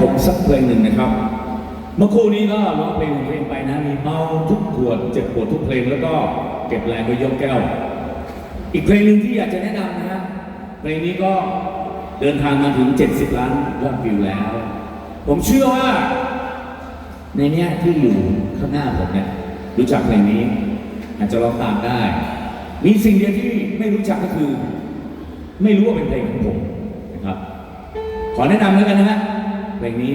ผมสักเพลงหนึ่งนะครับ เมื่อคู่นี้ก็ร้องเพลงของเพลงไปนะ มีเมาทุกขวดเจ็บปวดทุกเพลงแล้วก็เก็บแรงโดยยกแก้ว อีกเพลงหนึ่งที่อยากจะแนะนำนะฮะเพลงนี้ก็เดินทางมาถึง 70 ล้านยอดวิวแล้ว ผมเชื่อว่า ในเนี้ยที่อยู่ข้างหน้าผมเนี่ยรู้จักเพลงนี้ อาจจะร้องตามได้ มีสิ่งเดียวที่ไม่รู้จักก็คือ ไม่รู้ว่าเป็นเพลงของผมนะครับ ขอแนะนำแล้วกันนะฮะ เพลงนี้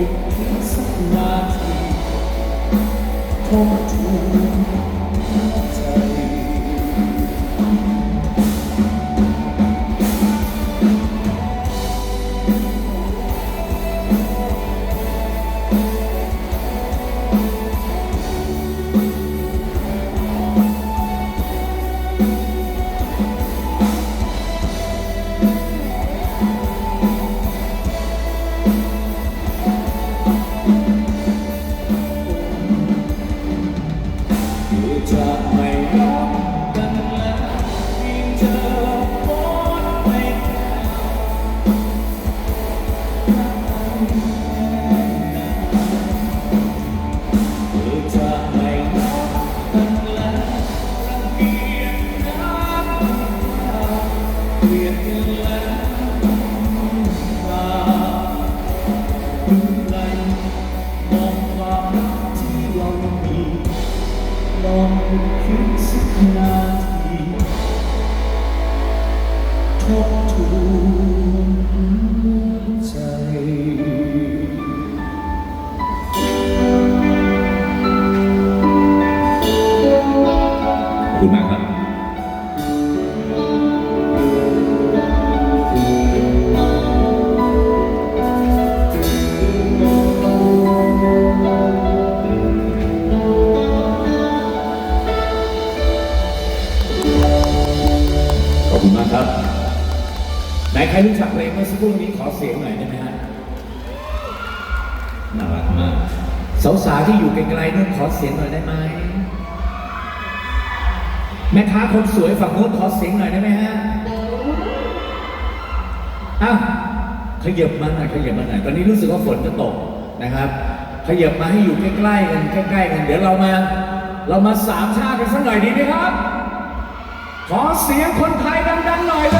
ลองหยุดคิดสักนาทีทบทวนหัวใจ เคุณมากครับ อบคุณมากครับ ไหนใครรู้จักเพลงเมื่อสักครู่นี้ขอเสียงหน่อยได้ไหมฮะ น่ารักมากสาวๆที่อยู่ไกลๆนู่นขอเสียงหน่อยได้ไหมแม่ค้าคนสวยฝั่งโน้นขอเสียงหน่อยได้ไหมฮะอ้าวขยับมาหน่อยขยับมาหน่อยตอนนี้รู้สึกว่าฝนจะตกนะครับ ขยับมาให้อยู่ใกล้ๆกันใกล้ๆกัน เดี๋ยวเรามา เรามาสามชาติกันสักหน่อยดีไหมครับ ขอเสียงคนไทย ดังๆหน่อยเลย